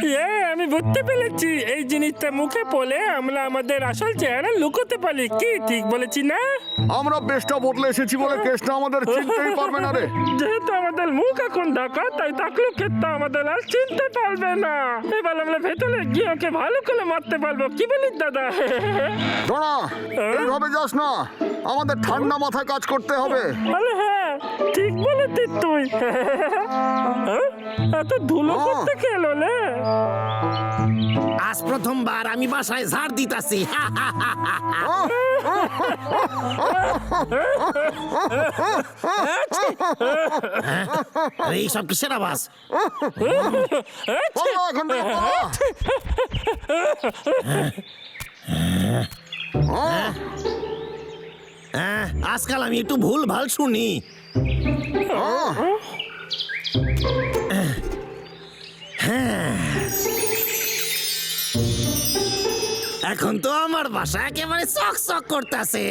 ইয়ে, আমি বুঝতে পেরেছি। এই জিনিসটা মুখে বলে আমরা আমাদের আসল চেহারা লুকোতে পারি। কি ঠিক বলেছি না? আমরা বেশটা বদলে এসেছি বলে কেসটা আমাদের চিনতেই পারবে না রে। যেহেতু আমাদের মুখ এখন ঢাকা তাই তাকলু ক্ষেত্রে আমাদের আর চিনতে পারবে না। এবার আমরা ভেতরে গিয়ে ওকে ভালো করে মারতে পারব। কি বলিস দাদা? দাঁড়া এইভাবে যাস না। আমাদের ঠান্ডা মাথায় কাজ করতে হবে। আরে হ্যাঁ ঠিক বলেছিস তুই। হ্যাঁ? এত ধুলো করতে খেলো রে আজ প্রথমবার আমি বাসায় ঝাড় দিতাছি। আরে এইসব কিসের আওয়াজ? পালা এখান থেকে, পালা। হ্যাঁ, আজকাল আমি একটু ভুল ভালো শুনি। এখন তো আমার বাসা একেবারে চক চক করতেছে।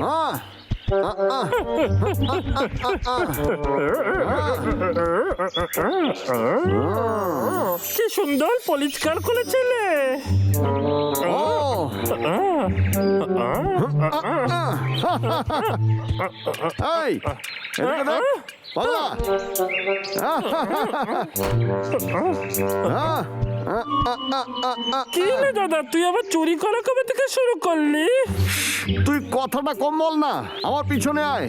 হ্যাঁ কি সুন্দর পরিষ্কার করেছিলে এই এদিকে দেখ পালা। কি রে দাদা তুই আবার চুরি করা কবে থেকে শুরু করলি? তুই কথাটা কম বল না আমার পিছনে আয়।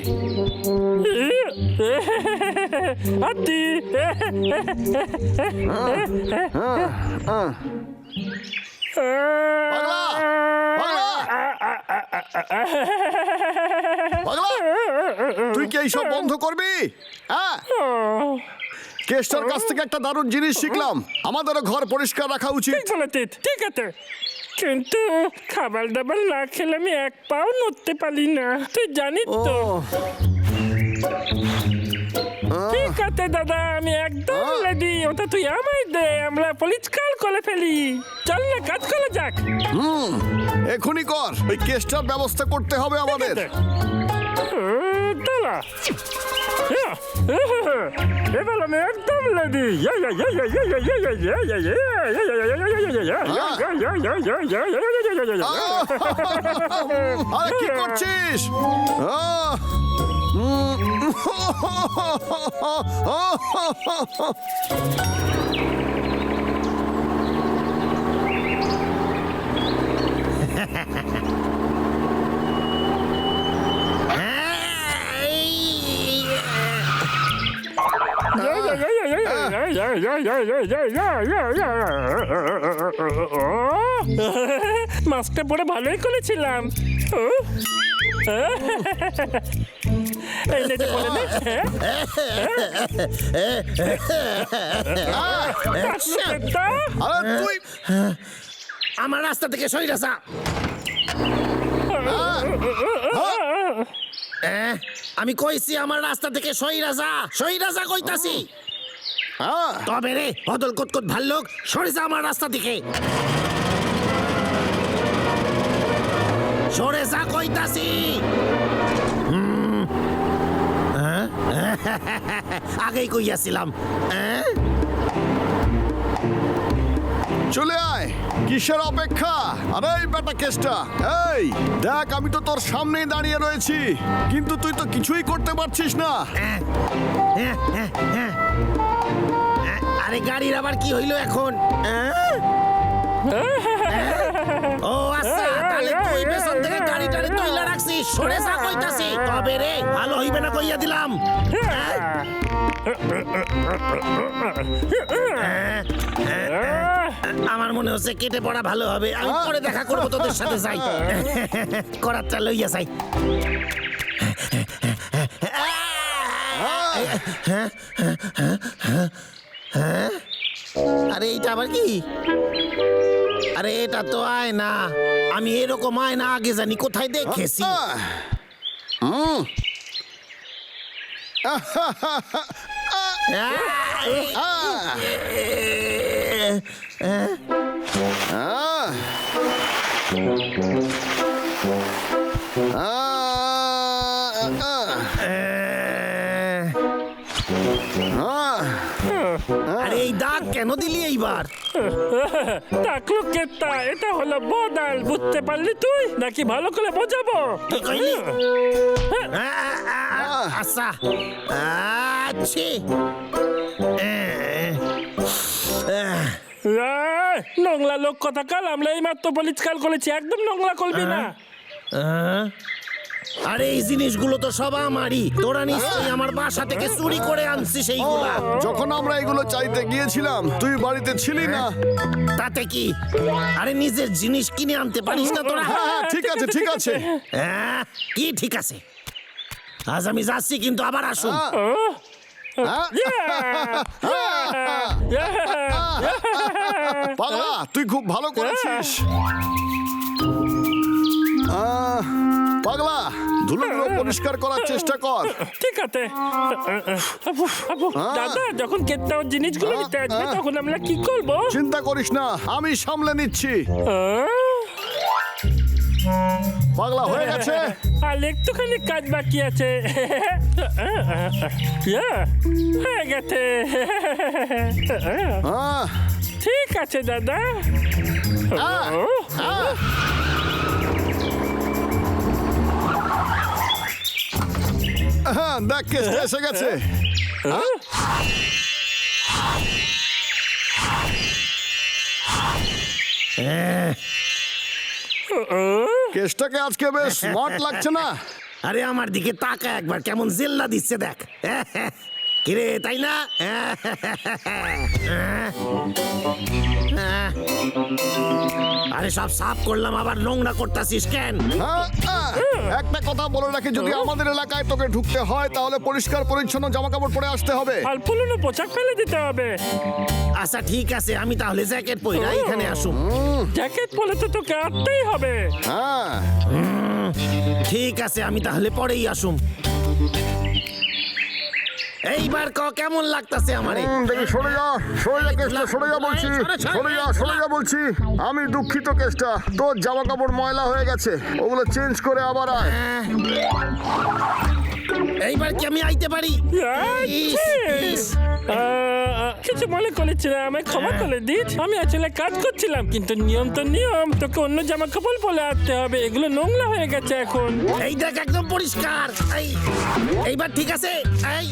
পাগলা পাগলা। পাগলা তুই কি এইসব বন্ধ করবি? হ্যাঁ? কেষ্টর কাছ থেকে একটা দারুণ জিনিস শিখলাম। আমাদেরও ঘর পরিষ্কার রাখা উচিত। ঠিক বলেছিস ঠিক আছে। কিন্তু খাবার দাবার না খেলে আমি এক পাও নড়তে পারি না। তুই জানিস তো। ঠিক আছে দাদা আমি একদম রেডি ওটা তুই আমায় দে আমরা পরিষ্কার করে ফেলি। চল না কাজ করা যাক। হুম এখনই কর। ওই কেসটার ব্যবস্থা করতে হবে আমাদের। দাঁড়া এবার আমি একদম লেডি আরে কি করছিস আহ! মাস্কটা পরে ভালোই করেছিলাম। হ্যাঁ? আমার রাস্তা থেকে সইরা যা এহ, আমি কইছি আমার রাস্তা থেকে সইরা যা সইরা যা কইতাছি। হ্যাঁ তবে রে বদল কতকত ভাল্লোক, সরে যা আমার রাস্তা থেকে সরে যা কইতাছি। হ্যাঁ? আগেই কইয়াছিলাম হ্যাঁ? চলে আয়। কিসের অপেক্ষা? আরে বেটা কেসটা। এই দেখ আমি তো তোর সামনেই দাঁড়িয়ে রয়েছি। কিন্তু তুই তো কিছুই করতে পারছিস না। হ্যাঁ, হ্যাঁ, হ্যাঁ, আরে গাড়ির আবার কি হইল এখন? ও আচ্ছা তাহলে তুই পেছন থেকে গাড়ি টাড়ি তুইলা রাখছিস। সরে যা কইতাছি। তবে রে ভালো হইবে না কইয়া দিলাম। হ্যাঁ? আমার মনে হচ্ছে কেটে পড়া ভালো হবে। আমি পরে দেখা করব তোদের সাথে যাই। করারটা লইয়া যাই। আরে এইটা আবার কি? আরে এটা তো আয়না। আমি এরকম আয়না আগে জানি কোথায় দেখেছি? আহ! আহ! আরে এই দাগ কেন দিলি এইবার টাকলু কেতা এটা হলো বদাল বুঝতে পারলি তুই নাকি ভালো করে বোঝাবো কি কইলি আচ্ছা আচ্ছি এই, নোংলা লোক কথা কাল আমরা এই মাত্র পরিষ্কার করেছি একদম নোংলা করবি না। আরে এই জিনিসগুলো তো সব আমারই। তোরা নিশ্চয়ই আমার বাসা থেকে চুরি করে আনছিস সেইগুলা যখন আমরা এগুলো চাইতে গিয়েছিলাম তুই বাড়িতে ছিলি না। তাতে কি? আরে নিজের জিনিস কিনে আনতে পারিস না তোরা? হ্যাঁ হ্যাঁ ঠিক আছে ঠিক আছে। হ্যাঁ, কি ঠিক আছে? আজ আমি যাচ্ছি কিন্তু আবার আসুন। হ্যাঁ? Yeah! পাগলা তুই খুব ভালো করেছিস। আহ, পাগলা ধুলোগুলো পরিষ্কার করার চেষ্টা কর। ঠিক আছে। দাদা যখন কেটটা ওর জিনিসগুলো নিতে আসবে তখন আমরা কি করব? চিন্তা করিস না আমি সামলে নিচ্ছি। পাগলা হয়ে গেছে। আর একটুখানি কাজ বাকি আছে। হয়ে গেছে। আহ, ঠিক আছে দাদা। হ্যাঁ, দেখ এসে গেছে। কেসটাকে আজকে বেশ স্মার্ট লাগছে না। আরে আমার দিকে তাকা একবার কেমন জেল্লা দিচ্ছে দেখ। কিরে তাই না? আরে সব সাফ করলাম আবার নোংরা করতাছিস কেন? হ্যাঁ, আহ, একটা কথা বলে রাখি যদি আমাদের এলাকায় তোকে ঢুকতে হয় তাহলে পরিষ্কার পরিচ্ছন্ন জামা কাপড় পরে আসতে হবে। আর পুরনো পোশাক ফেলে দিতে হবে। আচ্ছা ঠিক আছে আমি তাহলে জ্যাকেট পইরা এখানে আসুম জ্যাকেট পরে তো তোকে আসতেই হবে। হ্যাঁ। ঠিক আছে আমি তাহলে পরেই আসুম এইবার ক কেমন লাগতাছে আমারে? দেখি সরে যা সরে যা কেসটা সরে যা বলছি। সরে যা সরে যা বলছি আমি দুঃখিত কেসটা। তোর জামা কাপড় ময়লা হয়ে গেছে। ওগুলো চেঞ্জ করে আবার আয়। এইবার কি আমি আইতে পারি? ইস, ইস। কিছু মনে করেছি না আমি ক্ষমা করে দিস। আমি আসলে কাজ করছিলাম কিন্তু নিয়ম তো নিয়ম। তোকে অন্য জামা কাপড় পরে আসতে হবে এগুলো নোংরা হয়ে গেছে এখন। এই দেখ একদম পরিষ্কার। এই এইবার ঠিক আছে? এই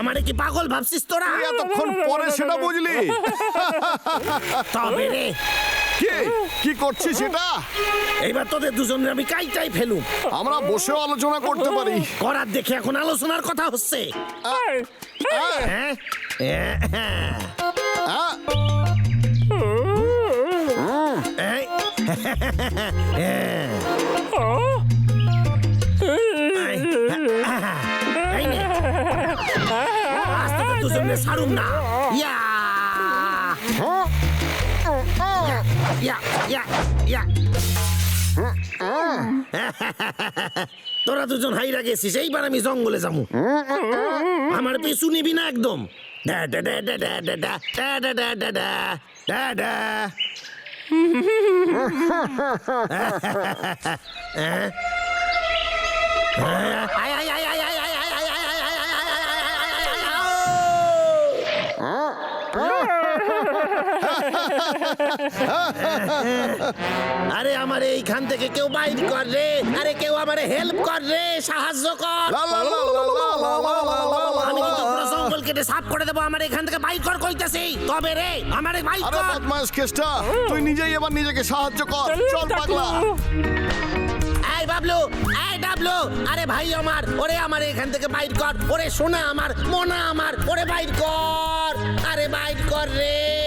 আমারে কি পাগল ভাবছিস তোরা? এতক্ষণ পরে সেটা বুঝলি। তবে রে কি? কি করছিস এটা এইবার তোদের দুজনের আমি কাইটাই ফেলুম। আমরা বসেও আলোচনা করতে পারি। করার দেখে এখন আলোচনার কথা হচ্ছে। হ্যাঁ। হ্যাঁ এই, ও, এই, এই নে। ইয়া। তোরা দুজন হাইরা গেছিস এইবার আমি জঙ্গলে যাব আমার পিছু নিবি না একদম আয় আয় আয় আয় আয় আয় আয় আয় আয় আয় আয় আয় আরে আমার এইখান থেকে কেউ বাইর কর রে আরে কেউ আমার হেল্প কর রে সাহায্য কর লা, লা, লা, লা, লা, লা, লা, লা, লা, লা, আমি কিন্তু লা। পুরো জঙ্গল কেটে সাফ করে দেবো আমার এখান থেকে বাইর কর কইতাছি তবে রে আমারে বাইর আরে কর বদমাস কেসটা তুই নিজেই এবার নিজেকে সাহায্য কর চল। পাগলা এই বাবলু এই ডাবলু আরে ভাই আমার ওরে আমার এখান থেকে বাইর কর ওরে সোনা আমার মোনা আমার ওরে বাইর কর আরে বাইর কর রে।